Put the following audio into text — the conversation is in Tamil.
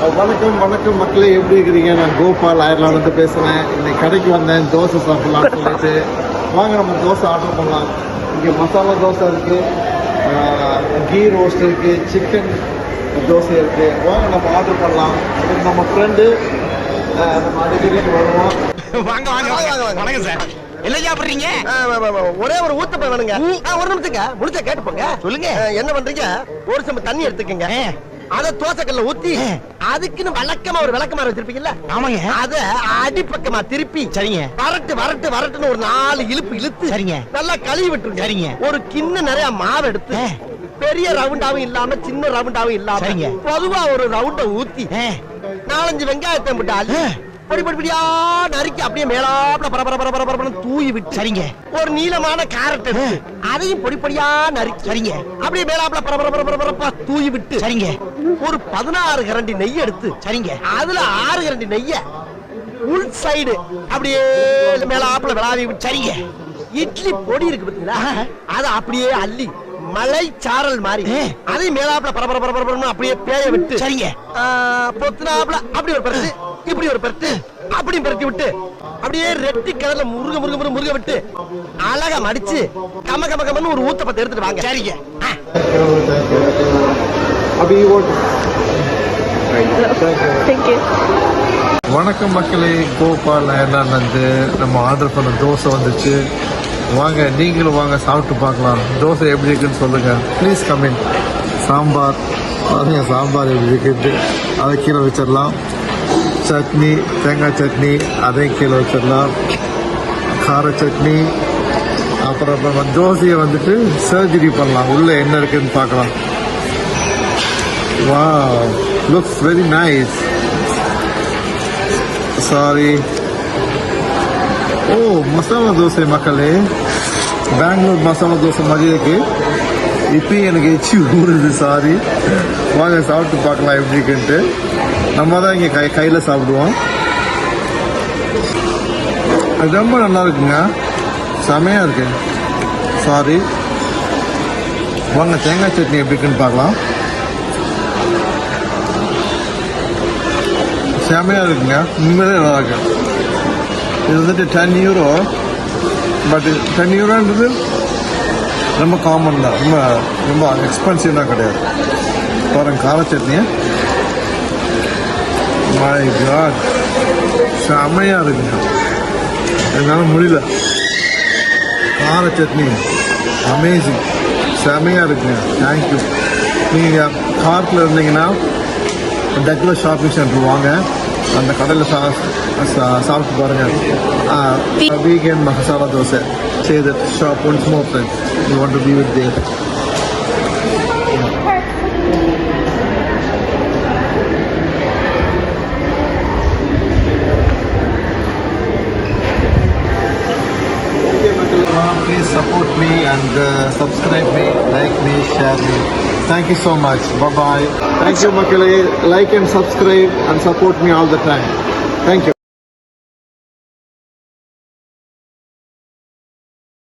வணக்கம் வணக்கம் மக்களே எப்படி இருக்கிறீங்க? நான் கோபால் அயர்லாந்து பேசுகிறேன் இன்னைக்கு கடைக்கு வந்தேன் தோசை சாப்பிடலாம்னு சொல்லிட்டு. வாங்க நம்ம தோசை ஆர்டர் பண்ணலாம். இங்கே மசாலா தோசை இருக்குது கீ ரோஸ்ட் இருக்குது சிக்கன் தோசை இருக்குது வாங்க நம்ம ஆர்டர் பண்ணலாம். நம்ம ஃப்ரெண்டு நம்ம அடிக்கடி வருவோம். வாங்க வாங்க வாங்க. வணக்கம் சார். வ, வ, ஒரே ஒரு ஊத்தப்ப வேணுங்க. ஆ, ஒரு நிமிஷத்துக்கு முடிச்ச கேட்டு போங்க சொல்லுங்க. என்ன பண்றீங்க? ஒரு சம்பு தண்ணி எடுத்துக்கங்க. அத தோசைக்கல்ல ஊத்தி. அதுக்குன்னு வழக்கமா ஒரு விளக்கமாறு வச்சிருப்பீங்கல்ல ஆமாங்க அத அடிப்பக்கமா திருப்பி சரிங்க வரட்டு வரட்டு வரட்டுன்னு ஒரு நாலு இழுப்பு இழுத்து சரிங்க. நல்லா கழுவி விட்டுருங்க சரிங்க. ஒரு கிண்ண நிறைய மாவு எடுத்து. பெரிய ரவுண்டாவும் இல்லாம சின்ன ரவுண்டாவும் இல்லாம சரிங்க. பொதுவா ஒரு ரவுண்ட ஊத்தி நாலஞ்சு வெங்காயத்தை போட்டு அள்ளி. பொடி பொடி பொடியா நறுக்கி அப்படியே மேலாப்ல பர பர பர பர பரபரன்னு தூவி விட்டு சரிங்க ஒரு நீளமான கேரட் அதையும் பொடி பொடியா நறுக்கி சரிங்க. அப்படியே மேலாப்ல பர பர பர பர பரப்பா தூவி விட்டு சரிங்க ஒரு பதினாறு கரண்டி நெய் எடுத்து சரிங்க. அதுல ஆறு கரண்டி நெய்ய உள் சைடு அப்படியே மேலாப்ல விளாவி விட்டு சரிங்க. இட்லி பொடி இருக்கு பாத்தீங்களா? அத அப்படியே அள்ளி மலை சாரல் மாதிரி ஆ. அதையும் மேலாப்ல பர பர பர பரபரன்னு அப்படியே பேய விட்டு சரிங்க. ஆ, பொத்துனாப்ல அப்படி ஒரு பரட்டு இப்படி ஒரு பரட்டு அப்படி பரட்டி விட்டு அப்படியே ரெட்டி கலர்ல முருக முருக முருக முருக விட்டு அழகா மடிச்சு கம கம கமன்னு ஒரு ஊத்தப்பத்தை எடுத்துட்டு வாங்க. சரிங்க. அப்படி ஓட்டு தேங்க்யூ வணக்கம் மக்களே கோபால் அயர்லாந்து நம்ம ஆர்டர் பண்ண தோசை வந்துச்சு. வாங்க நீங்களும் வாங்க சாப்பிட்டு பார்க்கலாம். தோசை எப்படி இருக்குன்னு சொல்லுங்க. Please comment sambar. பாருங்க சாம்பார் எப்படி இருக்குன்ட்டு. அதை கீழே வச்சிடலாம். சட்னி தேங்காய் சட்னி அதையும் கீழே வச்சிடலாம். கார சட்னி அப்புறம் நம்ம தோசையை வந்துட்டு சர்ஜரி பண்ணலாம். உள்ள என்ன இருக்குன்னு பார்க்கலாம். Wow, looks very nice sorry oh masala dosa மக்களே பெங்களூர் மசாலா தோசை மாதிரி இருக்கு இப்பயும் எனக்கு எச்சி ஊறுது சாரி வாங்க சாப்பிட்டு பார்க்கலாம் எப்படி இருக்குன்ட்டு நம்ம தான் இங்கே கை கையில் சாப்பிடுவோம் அது ரொம்ப நல்லா இருக்குங்க செமையாக இருக்கு சாரி வாங்க தேங்காய் சட்னி எப்படி இருக்குன்னு பார்க்கலாம் செமையாக இருக்குங்க. உண்மையிலே நல்லா இருக்கு. இது வந்துட்டு டென் யூரோ பட் டென் யூரோன்றது ரொம்ப காமன் தான். ரொம்ப ரொம்ப எக்ஸ்பென்சிவ்னா கிடையாது. பாருங்க கார சட்னி. மை காட் செமையாக இருக்குங்க. என்னால் முடியல. கார சட்னி. அமேசிங் செமையாக இருக்குங்க. தேங்க்யூ நீங்கள் கார்ட்டில் இருந்தீங்கன்னா டக்ல ஷாப்பிங் சென்டர் வாங்க. அந்த கடையில் சா சா- சாப்பிட்டு பாருங்க weekend masala dosa say that shop once more friend you want to be with there and uh, subscribe me, like me, share me. Thank you so much. Bye bye. Thank you, Makale. Like and subscribe and support me all the time. Thank you.